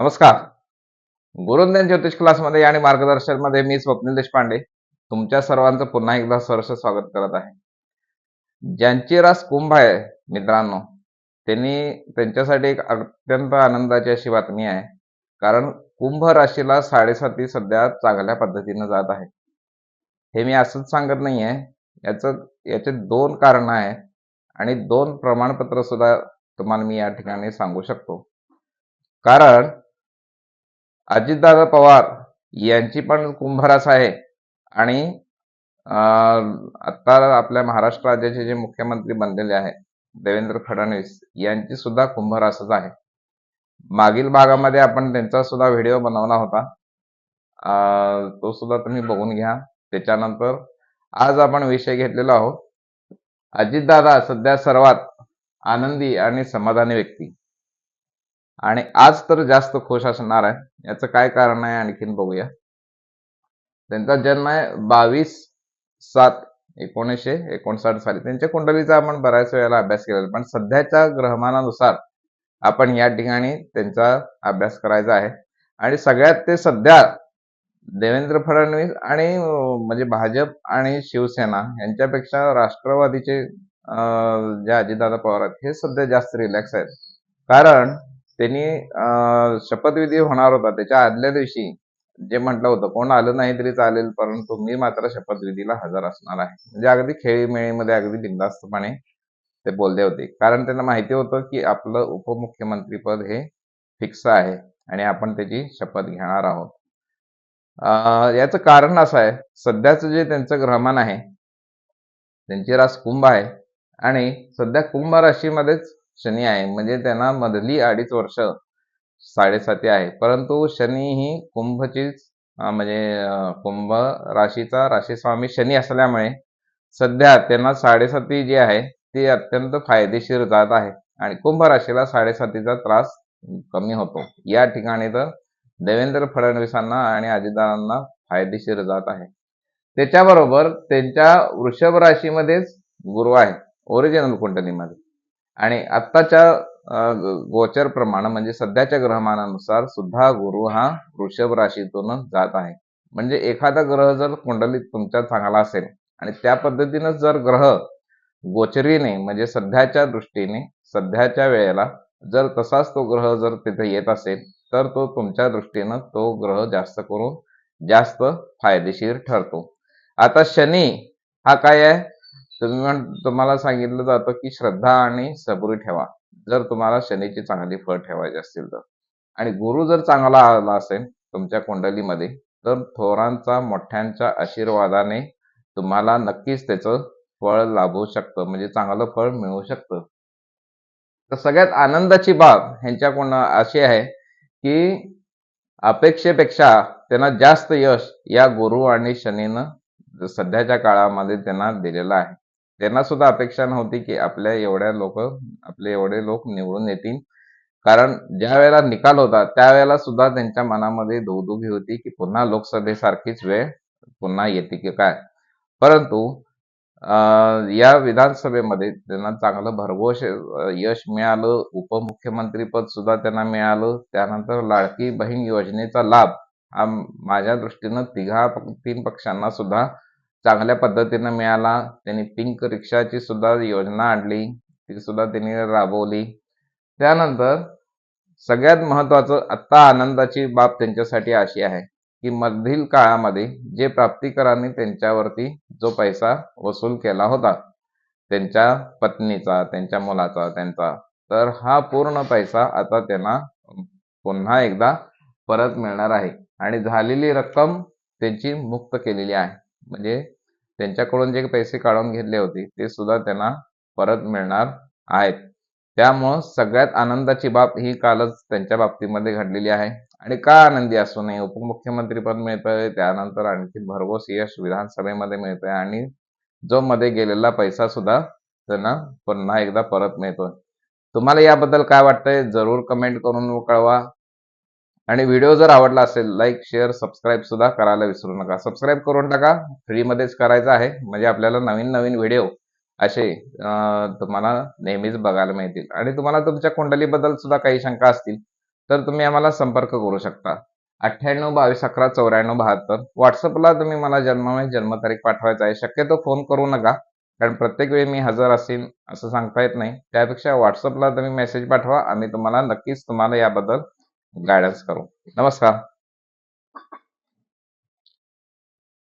नमस्कार. गुरुंदन ज्योतिष क्लासमध्ये आणि मार्गदर्शनमध्ये मी स्वप्नील देशपांडे तुमच्या सर्वांचं पुन्हा एकदा सहर्ष स्वागत करत आहे. ज्यांची रास कुंभ आहे मित्रांनो त्यांनी त्यांच्यासाठी एक अत्यंत आनंदाची अशी बातमी आहे. कारण कुंभ राशीला साडेसाती सध्या चांगल्या पद्धतीनं जात आहे. हे मी असंच सांगत नाही आहे. याचं याचे दोन कारणं आहे आणि दोन प्रमाणपत्र सुद्धा तुम्हाला मी या ठिकाणी सांगू शकतो. कारण अजितदादा पवार यांची पण कुंभरास आहे. आणि अं, आता आपल्या महाराष्ट्र राज्याचे जे मुख्यमंत्री बनलेले आहेत देवेंद्र फडणवीस यांची सुद्धा कुंभरासच आहे. मागील भागामध्ये आपण त्यांचा सुद्धा व्हिडिओ बनवला होता. तो सुद्धा तुम्ही बघून घ्या. त्याच्यानंतर आज आपण विषय घेतलेला आहोत. अजितदादा सध्या सर्वात आनंदी आणि समाधानी व्यक्ती. आणि आज तर जास्त खुश असणार आहे. याचं काय कारण आहे आणखीन बघूया. त्यांचा जन्म आहे बावीस सात एकोणीसशे एकोणसाठ साली. त्यांच्या कुंडलीचा आपण बऱ्याच वेळेला अभ्यास केलेला पण सध्याच्या ग्रहमानानुसार आपण या ठिकाणी त्यांचा अभ्यास करायचा आहे. आणि सगळ्यात ते सध्या देवेंद्र फडणवीस आणि म्हणजे भाजप आणि शिवसेना यांच्यापेक्षा राष्ट्रवादीचे जे अजितदादा पवार आहेत हे सध्या जास्त रिलॅक्स आहेत. कारण त्यांनी शपथविधी होणार होता. त्याच्या आदल्या दिवशी जे म्हटलं होतं कोण आलं नाही तरी चालेल परंतु मी मात्र शपथविधीला हजर असणार आहे. म्हणजे अगदी खेळीमेळीमध्ये अगदी बिंदास्तपणे ते बोलले होते. कारण त्यांना माहिती होतं की आपलं उपमुख्यमंत्रीपद हे फिक्स आहे आणि आपण त्याची शपथ घेणार आहोत. याचं कारण असं आहे सध्याचं जे त्यांचं ग्रहमान आहे त्यांची रास कुंभ आहे आणि सध्या कुंभ राशीमध्येच शनी आहे. म्हणजे त्यांना मधली अडीच वर्ष साडेसाती आहे. परंतु शनी ही कुंभचीच म्हणजे कुंभ राशीचा राशीस्वामी शनी असल्यामुळे सध्या त्यांना साडेसाती जी आहे ती अत्यंत फायदेशीर जात आहे. आणि कुंभ राशीला साडेसातीचा त्रास कमी होतो. या ठिकाणी तर देवेंद्र फडणवीसांना आणि अजितदारांना फायदेशीर जात आहे. त्याच्याबरोबर त्यांच्या वृषभ राशीमध्येच गुरु आहे. ओरिजिनल कुंडलीमध्ये. आणि आत्ताच्या गोचर प्रमाण म्हणजे सध्याच्या ग्रहमानानुसार सुद्धा गुरु हा वृषभ राशीतून जात आहे. म्हणजे एखादा ग्रह जर कुंडलीत तुमच्या चांगला असेल आणि त्या पद्धतीनं जर ग्रह गोचरीने म्हणजे सध्याच्या दृष्टीने सध्याच्या वेळेला जर तसाच तो ग्रह जर तिथे येत असेल तर तो तुमच्या दृष्टीनं तो ग्रह जास्त करून जास्त फायदेशीर ठरतो. आता शनी हा काय आहे? तुम्ही तुम्हाला सांगितलं जातं की श्रद्धा आणि सबुरी ठेवा. जर तुम्हाला शनीची चांगली फळ ठेवायची असतील तर. आणि गुरु जर चांगला आला असेल तुमच्या कुंडलीमध्ये तर थोरांचा मोठ्यांच्या आशीर्वादाने तुम्हाला नक्कीच त्याचं फळ लाभू शकतं. म्हणजे चांगलं फळ मिळू शकतं. तर सगळ्यात आनंदाची बाब ह्यांच्याकडून अशी आहे की अपेक्षेपेक्षा त्यांना जास्त यश या गुरु आणि शनीनं सध्याच्या काळामध्ये त्यांना दिलेलं आहे. त्यांना सुद्धा अपेक्षा नव्हती की आपल्या एवढ्या लोक आपले एवढे लोक निवडून येतील. कारण ज्या वेळेला निकाल होता त्यावेळेला सुद्धा त्यांच्या मनामध्ये दुगदुगी होती की पुन्हा लोकसभेसारखीच वेळ पुन्हा येते की काय? परंतु अं, या विधानसभेमध्ये त्यांना चांगलं भरघोष यश मिळालं. उपमुख्यमंत्रीपद सुद्धा त्यांना मिळालं. त्यानंतर लाडकी बहीण योजनेचा लाभ हा माझ्या दृष्टीनं तिघा तीन पक्षांना सुद्धा चांगल्या पद्धतीनं मिळाला. त्यांनी पिंक रिक्षाची सुद्धा योजना आणली. ती सुद्धा त्यांनी राबवली. त्यानंतर सगळ्यात महत्वाचं आत्ता आनंदाची बाब त्यांच्यासाठी अशी आहे की मधील काळामध्ये जे प्राप्तिकरांनी त्यांच्यावरती जो पैसा वसूल केला होता त्यांच्या पत्नीचा त्यांच्या मुलाचा त्यांचा तर हा पूर्ण पैसा आता त्यांना पुन्हा एकदा परत मिळणार आहे. आणि झालेली रक्कम त्यांची मुक्त केलेली आहे. म्हणजे त्यांच्याकडून जे पैसे काढून घेतले होते ते सुद्धा त्यांना परत मिळणार आहेत. त्यामुळं सगळ्यात आनंदाची बाब ही कालच त्यांच्या बाबतीमध्ये घडलेली आहे. आणि का आनंदी असू नये? उपमुख्यमंत्रीपद मिळतंय त्यानंतर आणखी भरघोस यश विधानसभेमध्ये मिळतंय आणि जो मध्ये गेलेला पैसा सुद्धा त्यांना पुन्हा एकदा परत मिळतोय. तुम्हाला याबद्दल काय वाटतंय? जरूर कमेंट करून कळवा. आणि व्हिडिओ जर आवडला असेल लाईक शेअर सबस्क्राईब सुद्धा करायला विसरू नका. सबस्क्राईब करून टाका. फ्रीमध्येच करायचं आहे. म्हणजे आपल्याला नवीन नवीन व्हिडिओ असे तुम्हाला नेहमीच बघायला मिळतील. आणि तुम्हाला तुमच्या कुंडलीबद्दल सुद्धा काही शंका असतील तर तुम्ही आम्हाला संपर्क करू शकता. अठ्ठ्याण्णव बावीस अकरा चौऱ्याण्णव बहात्तर. व्हॉट्सअपला तुम्ही मला जन्म जन्मतारीख पाठवायचा आहे. शक्यतो फोन करू नका कारण प्रत्येक वेळी मी हजर असेल असं सांगता येत नाही. त्यापेक्षा व्हॉट्सअपला तुम्ही मेसेज पाठवा. आम्ही तुम्हाला नक्कीच तुम्हाला याबद्दल गायडन्स करू. नमस्कार.